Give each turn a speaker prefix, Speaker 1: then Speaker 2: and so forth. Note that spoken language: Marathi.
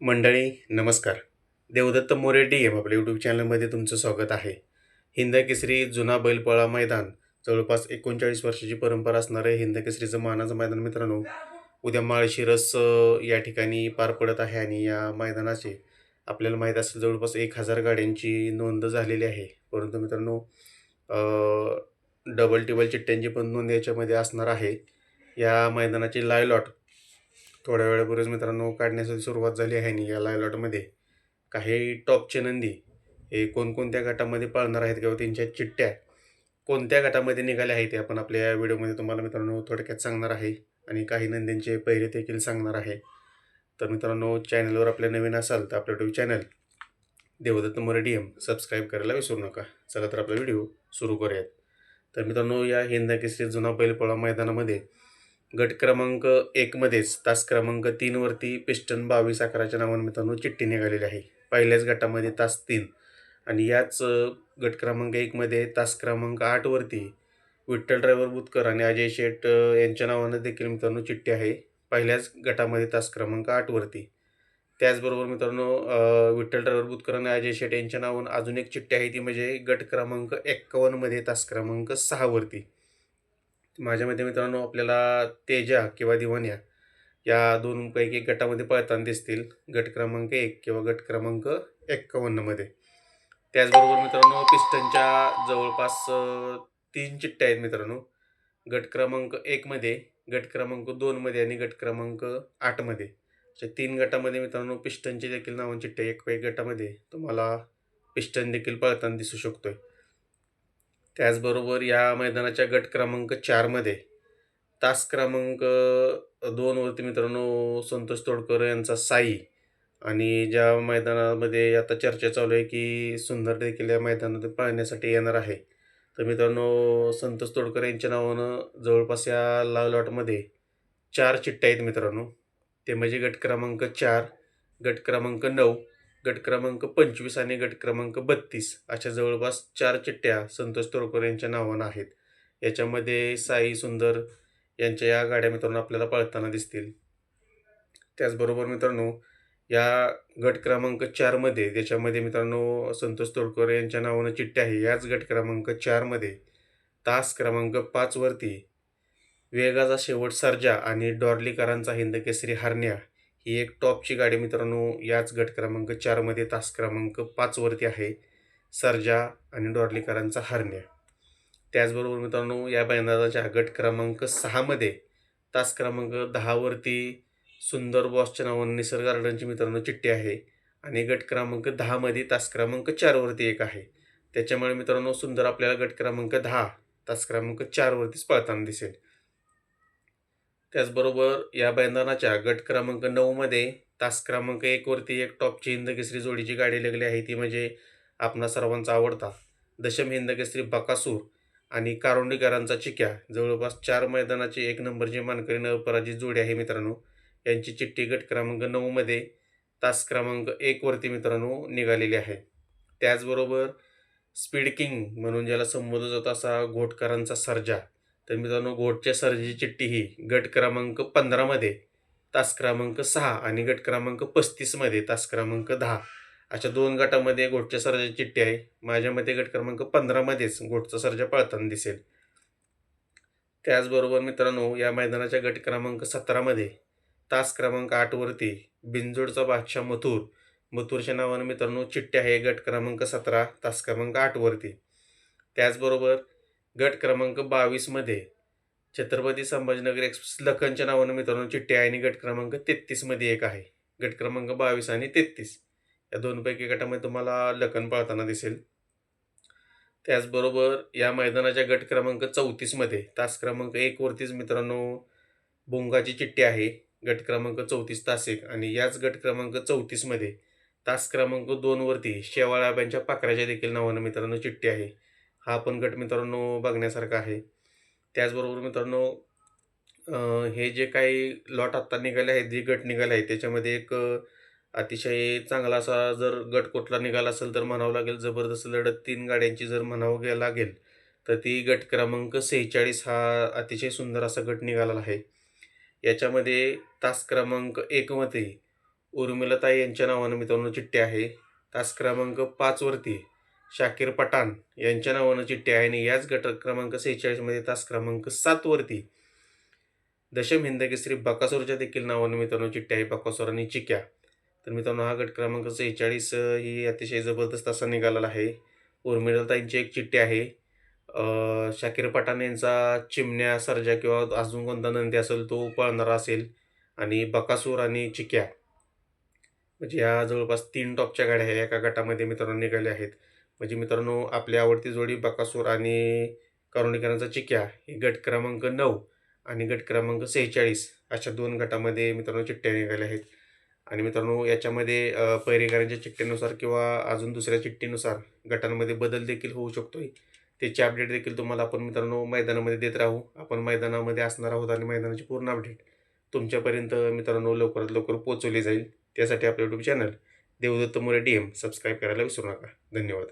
Speaker 1: मंडळी नमस्कार. देवदत्त मोरे डी एम आपल्या यूट्यूब चॅनलमध्ये तुमचं स्वागत आहे. हिंद केसरी जुना बैलपोळा मैदान जवळपास एकोणचाळीस वर्षाची परंपरा असणारे हिंद केसरीचं मानाचं मैदान मित्रांनो उद्या माळशिरस या ठिकाणी पार पडत आहे आणि या मैदानाचे आपल्याला माहीत असेल जवळपास एक हजार गाड्यांची नोंद झालेली आहे. परंतु मित्रांनो डबल टिबल चिट्ट्यांची पण नोंद याच्यामध्ये असणार आहे. या मैदानाची लायलॉट थोड्या वेळापूर्वीच मित्रांनो काढण्यासाठी सुरुवात झाली आहे आणि या लायलॉटमध्ये काही टॉपचे नंदी हे कोणकोणत्या गटामध्ये पाळणार आहेत किंवा त्यांच्या चिठ्ठ्या कोणत्या गटामध्ये निघाल्या आहेत ते आपण आपल्या या व्हिडिओमध्ये तुम्हाला मित्रांनो थोडक्यात सांगणार आहे आणि काही नंदींचे पहिरे देखील सांगणार आहे. तर मित्रांनो चॅनलवर आपल्या नवीन असाल तर आपलं YouTube channel Devdatt More M subscribe करायला विसरू नका. चला तर आपला व्हिडिओ सुरू करूयात. तर मित्रांनो या हिंदा केसरी जुना बैलपोळा मैदानामध्ये गट क्रमांक एकमध्येच तास क्रमांक तीनवरती पिस्टन बावीस अकराच्या नावाने मित्रांनो चिठ्ठी निघालेली आहे. पहिल्याच गटामध्ये तास तीन आणि याच गट क्रमांक एकमध्ये तास क्रमांक आठवरती विठ्ठल ड्रायव्हर बुतकर आणि अजय शेठ यांच्या नावानं देखील मित्रांनो चिठ्ठी आहे. पहिल्याच गटामध्ये तास क्रमांक आठवरती त्याचबरोबर मित्रांनो विठ्ठल ड्रायव्हर बुतकर आणि अजय शेठ यांच्या नावानं अजून एक चिठ्ठी आहे ती म्हणजे गट क्रमांक एक्कावन्नमध्ये तास क्रमांक सहावरती माझ्या मते मित्रांनो आपल्याला तेजा किंवा दिवान्या या दोन पैकी एक गटामध्ये पळताना दिसतील. गट क्रमांक एक किंवा गट क्रमांक एक्कावन्नमध्ये त्याचबरोबर मित्रांनो पिस्टनच्या जवळपास तीन चिठ्ठ्या आहेत मित्रांनो. गट क्रमांक एकमध्ये गट क्रमांक दोनमध्ये आणि गट क्रमांक आठमध्ये अशा तीन गटामध्ये मित्रांनो पिस्टनची देखील नावं एक एक गटामध्ये तुम्हाला पिस्टन देखील पळताना दिसू शकतोय. त्याचबरोबर या मैदानाच्या गट क्रमांक चारमध्ये तास क्रमांक दोनवरती मित्रांनो संतोष तोडकर यांचा साई आणि ज्या मैदानामध्ये आता चर्चा चालू आहे की सुंदर देखील या मैदानात पाहण्यासाठी येणार आहे. तर मित्रांनो संतोष तोडकर यांच्या नावानं जवळपास या लाल लॉटमध्ये चार चिठ्ठ्या आहेत मित्रांनो. ते म्हणजे गट क्रमांक चार गट क्रमांक नऊ गट क्रमांक पंचवीस आणि गट क्रमांक बत्तीस अशा जवळपास चार चिठ्ठ्या संतोष तोडकर यांच्या नावानं आहेत. याच्यामध्ये साई सुंदर यांच्या या गाड्या मित्रांनो आपल्याला पळताना दिसतील. त्याचबरोबर मित्रांनो या गट क्रमांक चारमध्ये ज्याच्यामध्ये मित्रांनो संतोष तोडकर यांच्या नावानं चिठ्ठी आहे याच गट क्रमांक चारमध्ये तास क्रमांक पाचवरती वेगाचा शेवट सर्जा आणि डॉर्लीकरांचा हिंद केसरी हरण्या ही एक टॉपची गाडी मित्रांनो याच गट क्रमांक चारमध्ये तास क्रमांक पाचवरती आहे. सर्जा आणि डॉर्लीकरांचा हरण्या. त्याचबरोबर मित्रांनो या मैदानाच्या गट क्रमांक सहामध्ये तास क्रमांक दहावरती सुंदर बॉसच्या नावाने निसर्ग गार्डनची मित्रांनो चिठ्ठी आहे. आणि गट क्रमांक दहामध्ये तास क्रमांक चारवरती एक आहे. त्याच्यामुळे मित्रांनो सुंदर आपल्याला गट क्रमांक दहा तास क्रमांक चारवरतीच पळताना दिसेल. त्याचबरोबर या मैदानाच्या गट क्रमांक नऊमध्ये तास क्रमांक एकवरती एक टॉपची हिंद केसरी जोडीची गाडी लागली आहे. ती म्हणजे आपणा सर्वांचा आवडता दशम हिंद केसरी बकासूर आणि कारोंडीकरांचा चिक्या. जवळपास चार मैदानाची एक नंबरची मानकरी न जोडी आहे मित्रांनो यांची चिठ्ठी गट क्रमांक नऊमध्ये तास क्रमांक एकवरती मित्रांनो निघालेली आहे. त्याचबरोबर स्पीड किंग म्हणून ज्याला संबोधत जातो असा घोटकरांचा सर्जा. तर मित्रांनो घोटच्या सर्जाची चिठ्ठी ही गट क्रमांक पंधरामध्ये तास क्रमांक सहा आणि गट क्रमांक पस्तीसमध्ये तास क्रमांक दहा अशा दोन गटामध्ये घोटच्या सर्जाची चिठ्ठी आहे. माझ्या मते गट क्रमांक पंधरामध्येच घोटचा सर्जा पळताना दिसेल. त्याचबरोबर मित्रांनो या मैदानाच्या गट क्रमांक सतरामध्ये तास क्रमांक आठवरती बिंजोडचा बादशाह मथुर मथुरच्या नावानं मित्रांनो चिठ्ठी आहे गट क्रमांक सतरा तास क्रमांक आठवरती त्याचबरोबर गट क्रमांक बावीसमध्ये छत्रपती संभाजीनगर एक्सप्रेस लखनच्या नावानं मित्रांनो चिठ्ठी आहे आणि गट क्रमांक तेहतीसमध्ये एक आहे. गट क्रमांक बावीस आणि तेहतीस. या दोनपैकी गटामध्ये तुम्हाला लखन पळताना दिसेल. त्याचबरोबर या मैदानाच्या गट क्रमांक चौतीसमध्ये तास क्रमांक एकवरतीच मित्रांनो बोंगाची चिठ्ठी आहे. गट क्रमांक चौतीस तास एक आणि याच गट क्रमांक चौतीसमध्ये तास क्रमांक दोनवरती शेवाळाब्यांच्या पाकऱ्याच्या देखील नावानं मित्रांनो चिठ्ठी आहे. हा पण गट मित्रांनो बघण्यासारखा आहे. त्याचबरोबर मित्रांनो हे जे काही लॉट आत्ता निघाले आहेत जे गट निघाले आहेत त्याच्यामध्ये एक अतिशय चांगला असा जर गट कुठला निघाला असेल तर म्हणावं लागेल जबरदस्त लढत तीन गाड्यांची जर म्हणावं गे लागेल तर ती गट क्रमांक सेहेचाळीस हा अतिशय सुंदर असा गट निघाला आहे. याच्यामध्ये तास क्रमांक एकमध्ये उर्मिलताई यांच्या नावानं मित्रांनो चिठ्ठी आहे. तास क्रमांक पाचवरती शाकीर पठाण यांच्या नावानं चिठ्ठी आहे आणि याच गट क्रमांक सेहेचाळीसमध्ये तास क्रमांक सातवरती दशम हिंद श्री बकासूरच्या देखील नावानं मित्रांनो चिठ्ठी आहे बकासूर आणि चिक्या. तर मित्रांनो हा गट क्रमांक सेहेचाळीस ही अतिशय जबरदस्त असा निघालेला आहे. उर्मिळताईंची एक चिठ्ठी आहे. अ, शाकीर पठाण यांचा चिमण्या सर्जा किंवा अजून कोणता नंदी असेल तो पळणारा असेल आणि बकासूर आणि चिक्या. म्हणजे या जवळपास तीन टॉपच्या गाड्या ह्या एका गटामध्ये मित्रांनो निघाल्या आहेत. म्हणजे मित्रांनो आपली आवडती जोडी बकासूर आणि करुणीकरांचा चिक्या ही गट क्रमांक नऊ आणि गट क्रमांक सेहेचाळीस अशा दोन गटामध्ये मित्रांनो चिठ्ठ्या निघाल्या आहेत. आणि मित्रांनो याच्यामध्ये अ, पैरेकरांच्या चिठ्ठीनुसार किंवा अजून दुसऱ्या चिठ्ठीनुसार गटांमध्ये बदल देखील होऊ शकतो त्याची अपडेट देखील तुम्हाला आपण मित्रांनो मैदानामध्ये देत राहू. आपण मैदानामध्ये असणार आहोत आणि मैदानाची पूर्ण अपडेट तुमच्यापर्यंत मित्रांनो लवकरात लवकर पोहोचवली जाईल. त्यासाठी आपलं YouTube channel Devdatt More D M subscribe करायला विसरू नका. धन्यवाद.